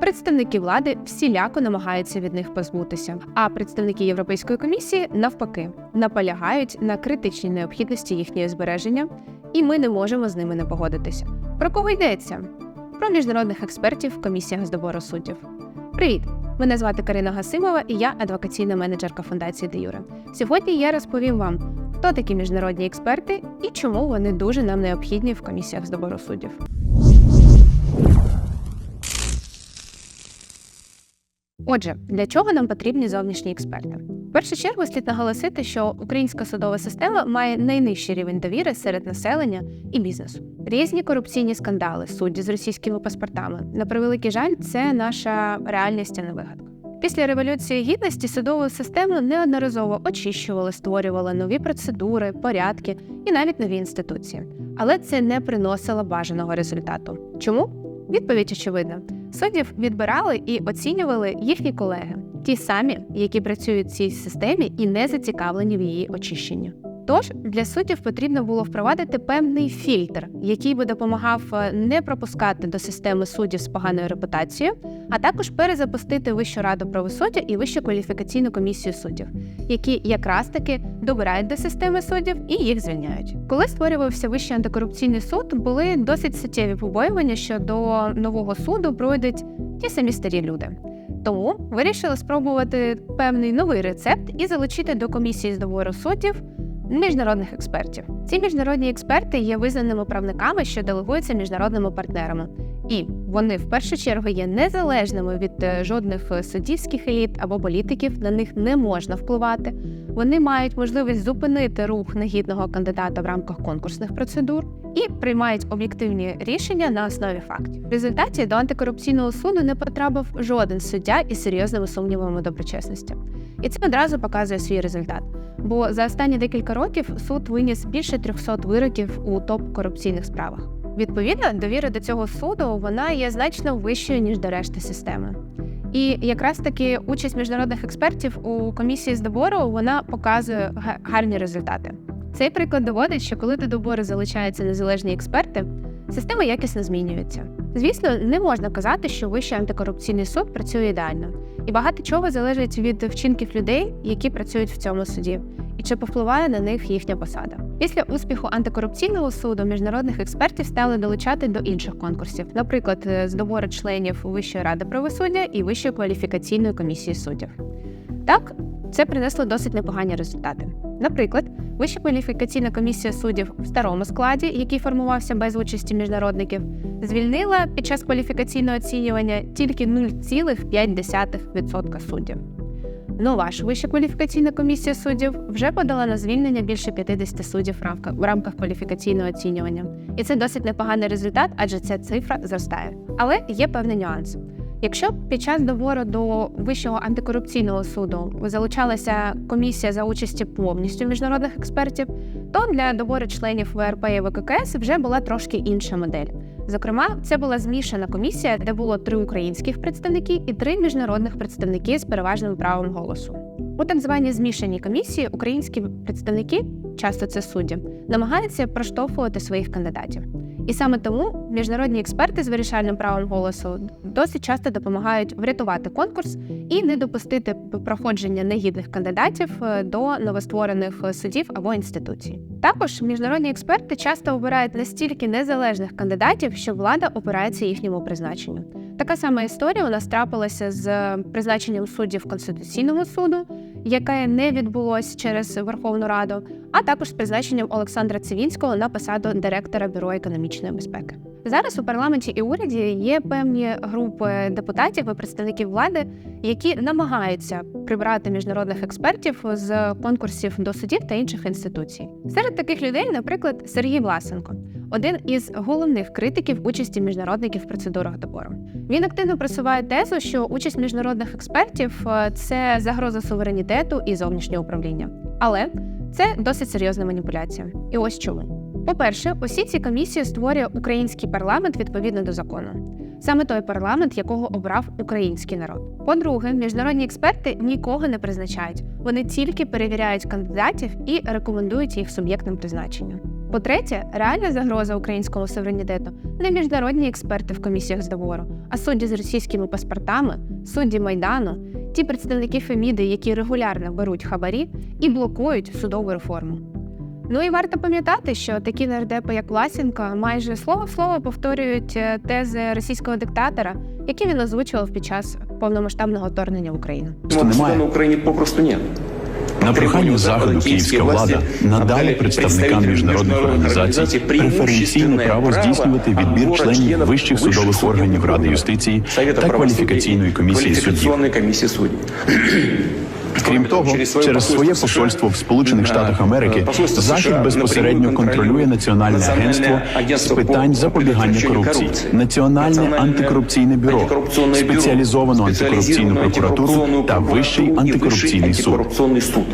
Представники влади всіляко намагаються від них позбутися, а представники Європейської комісії навпаки наполягають на критичній необхідності їхнього збереження, і ми не можемо з ними не погодитися. Про кого йдеться? Про міжнародних експертів в комісіях з добору суддів. Привіт! Мене звати Карина Гасимова, і я адвокаційна менеджерка фундації Де Юре. Сьогодні я розповім вам, хто такі міжнародні експерти і чому вони дуже нам необхідні в комісіях з добору суддів. Отже, для чого нам потрібні зовнішні експерти? В першу чергу слід наголосити, що українська судова система має найнижчий рівень довіри серед населення і бізнесу. Різні корупційні скандали, судді з російськими паспортами. На превеликий жаль, це наша реальність, а не вигадка. Після революції гідності судову систему неодноразово очищували, створювали нові процедури, порядки і навіть нові інституції. Але це не приносило бажаного результату. Чому? Відповідь очевидна. Суддів відбирали і оцінювали їхні колеги, ті самі, які працюють в цій системі і не зацікавлені в її очищенні. Тож для суддів потрібно було впровадити певний фільтр, який би допомагав е, не пропускати до системи суддів з поганою репутацією, а також перезапустити Вищу раду правосуддя і Вищу кваліфікаційну комісію суддів, які якраз таки добирають до системи суддів і їх звільняють. Коли створювався Вищий антикорупційний суд, були досить суттєві побоювання, що до нового суду пройдуть ті самі старі люди. Тому вирішили спробувати певний новий рецепт і залучити до комісії з добору суддів міжнародних експертів. Ці міжнародні експерти є визнаними правниками, що делегуються міжнародними партнерами, і вони в першу чергу є незалежними від е, жодних е, суддівських еліт або політиків. На них не можна впливати. Вони мають можливість зупинити рух негідного кандидата в рамках конкурсних процедур і приймають об'єктивні рішення на основі фактів. В результаті до антикорупційного суду не потрапив жоден суддя із серйозними сумнівами доброчесності. І це одразу показує свій результат. Бо за останні декілька років суд виніс більше 300 вироків у топ-корупційних справах. Відповідно, довіра до цього суду вона є значно вищою ніж до решти системи. І якраз таки участь міжнародних експертів у комісії з добору вона показує гарні результати. Цей приклад доводить, що коли до добору залучаються незалежні експерти, система якісно змінюється. Звісно, не можна казати, що Вищий антикорупційний суд працює ідеально, і багато чого залежить від вчинків людей, які працюють в цьому суді, чи повпливає на них їхня посада. Після успіху антикорупційного суду міжнародних експертів стали долучати до інших конкурсів, наприклад, з добору членів Вищої ради правосуддя і Вищої кваліфікаційної комісії суддів. Так, це принесло досить непогані результати. Наприклад, Вища кваліфікаційна комісія суддів в старому складі, який формувався без участі міжнародників, звільнила під час кваліфікаційного оцінювання тільки 0,5% суддів. Нова ж Вища кваліфікаційна комісія суддів вже подала на звільнення більше 50 суддів в рамках кваліфікаційного оцінювання. І це досить непоганий результат, адже ця цифра зростає. Але є певний нюанс. Якщо під час добору до Вищого антикорупційного суду залучалася комісія за участі повністю міжнародних експертів, то для добору членів ВРП і ВККС вже була трошки інша модель. Зокрема, це була змішана комісія, де було три українських представники і три міжнародних представники з переважним правом голосу. У так званій змішаній комісії українські представники, часто це судді, намагаються проштовхувати своїх кандидатів. І саме тому міжнародні експерти з вирішальним правом голосу досить часто допомагають врятувати конкурс і не допустити проходження негідних кандидатів е, до новостворених судів або інституцій. Також міжнародні експерти часто обирають настільки незалежних кандидатів, що влада опирається їхньому призначенню. Така сама історія у нас трапилася з призначенням суддів Конституційного суду, яке не відбулось через Верховну Раду, а також з призначенням Олександра Цивінського на посаду директора бюро економічної безпеки. Зараз у парламенті і уряді є певні групи депутатів і представників влади, які намагаються прибрати міжнародних експертів з конкурсів до судів та інших інституцій. Серед таких людей, наприклад, Сергій Власенко, один із головних критиків участі міжнародників в процедурах добору. Він активно просуває тезу, що участь міжнародних експертів це загроза суверенітету і зовнішнього управління. Але це досить серйозна маніпуляція. І ось чому. По-перше, усі ці комісії створює український парламент відповідно до закону, саме той парламент, якого обрав український народ. По-друге, міжнародні експерти нікого не призначають, вони тільки перевіряють кандидатів і рекомендують їх суб'єктним призначенням. По-третє, реальна загроза українському суверенітету не міжнародні експерти в комісіях з договору, а судді з російськими паспортами, судді Майдану, ті представники Феміди, які регулярно беруть хабарі і блокують судову реформу. Ну і варто пам'ятати, що такі нардепи, як Власенко, майже слово в слово повторюють е, тези російського диктатора, які він озвучував під час повномасштабного вторгнення в Україну. Що немає. на Україні попросту нет. На прохання заходу київська влада надала представникам міжнародних організацій преференційне право здійснювати відбір членів вищих судових органів Ради юстиції та кваліфікаційної комісії суддів. Крім того, через своє посольство в Сполучених Штатах Америки захід безпосередньо контролює Національне агентство з питань запобігання корупції, Національне антикорупційне бюро, спеціалізовану антикорупційну прокуратуру та Вищий антикорупційний суд. антикорупційний суд.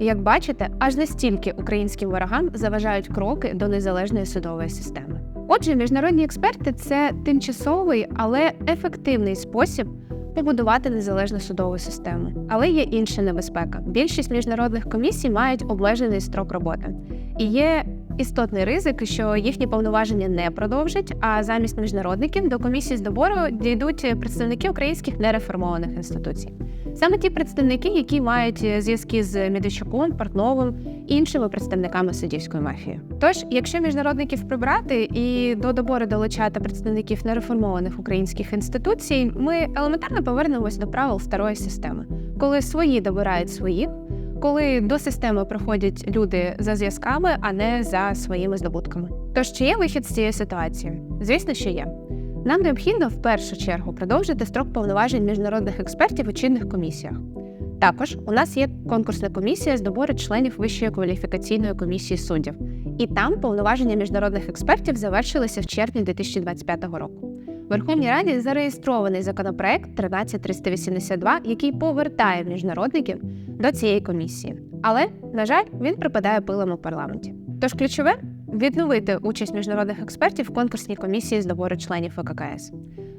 Як бачите, аж настільки українським ворогам заважають кроки до незалежної судової системи. Отже, міжнародні експерти це тимчасовий, але ефективний спосіб побудувати незалежну судову систему. Але є інша небезпека. Більшість міжнародних комісій мають обмежений строк роботи. І є істотний ризик, що їхні повноваження не продовжать, а замість міжнародників до комісії з добору дійдуть представники українських нереформованих інституцій. Саме ті представники, які мають е, зв'язки з Медведчуком, Портновим іншими представниками суддівської мафії. Тож, якщо міжнародників прибрати і до добору долучати представників нереформованих українських інституцій, ми елементарно повернемось до правил старої системи, коли свої добирають своїх, коли до системи приходять люди за зв'язками, а не за своїми здобутками. Тож чи є вихід з цієї ситуації? Звісно, що є. Нам необхідно в першу чергу продовжити строк повноважень міжнародних експертів у чинних комісіях. Також у нас є конкурсна комісія з добору членів Вищої кваліфікаційної комісії суддів, і там повноваження міжнародних експертів завершилися в червні 2025 року. В Верховній Раді зареєстрований законопроект 13382, який повертає міжнародників до цієї комісії. Але, на жаль, він припадає пилом у парламенті. Тож ключове відновити участь міжнародних експертів в конкурсній комісії з добору членів ВККС.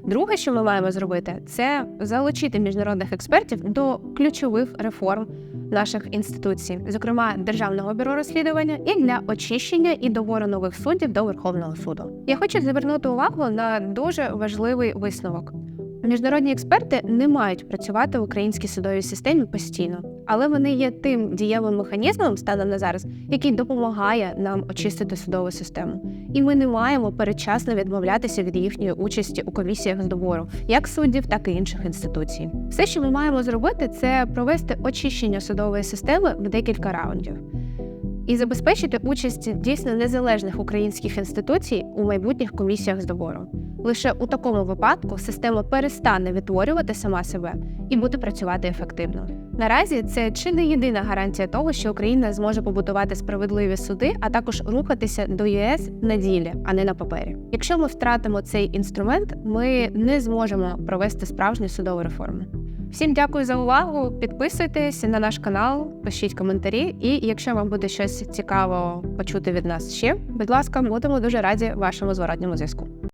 Друге, що ми маємо зробити, це залучити міжнародних експертів до ключових реформ наших інституцій, зокрема Державного бюро розслідування, і для очищення і добору нових суддів до Верховного суду. Я хочу звернути увагу на дуже важливий висновок. Міжнародні експерти не мають працювати в українській судовій системі постійно, але вони є тим дієвим механізмом станом на зараз, який допомагає нам очистити судову систему. І ми не маємо передчасно відмовлятися від їхньої участі у комісіях з добору, як суддів, так і інших інституцій. Все, що ми маємо зробити, це провести очищення судової системи в декілька раундів. І забезпечити участь дійсно незалежних українських інституцій у майбутніх комісіях з добору. Лише у такому випадку система перестане відтворювати сама себе і буде працювати ефективно. Наразі це чи не єдина гарантія того, що Україна зможе побудувати справедливі суди, а також рухатися до ЄС на ділі, а не на папері. Якщо ми втратимо цей інструмент, ми не зможемо провести справжню судову реформу. Всім дякую за увагу. Підписуйтесь на наш канал, пишіть коментарі. І якщо вам буде щось цікаво почути від нас ще, будь ласка, будемо дуже раді вашому зворотньому зв'язку.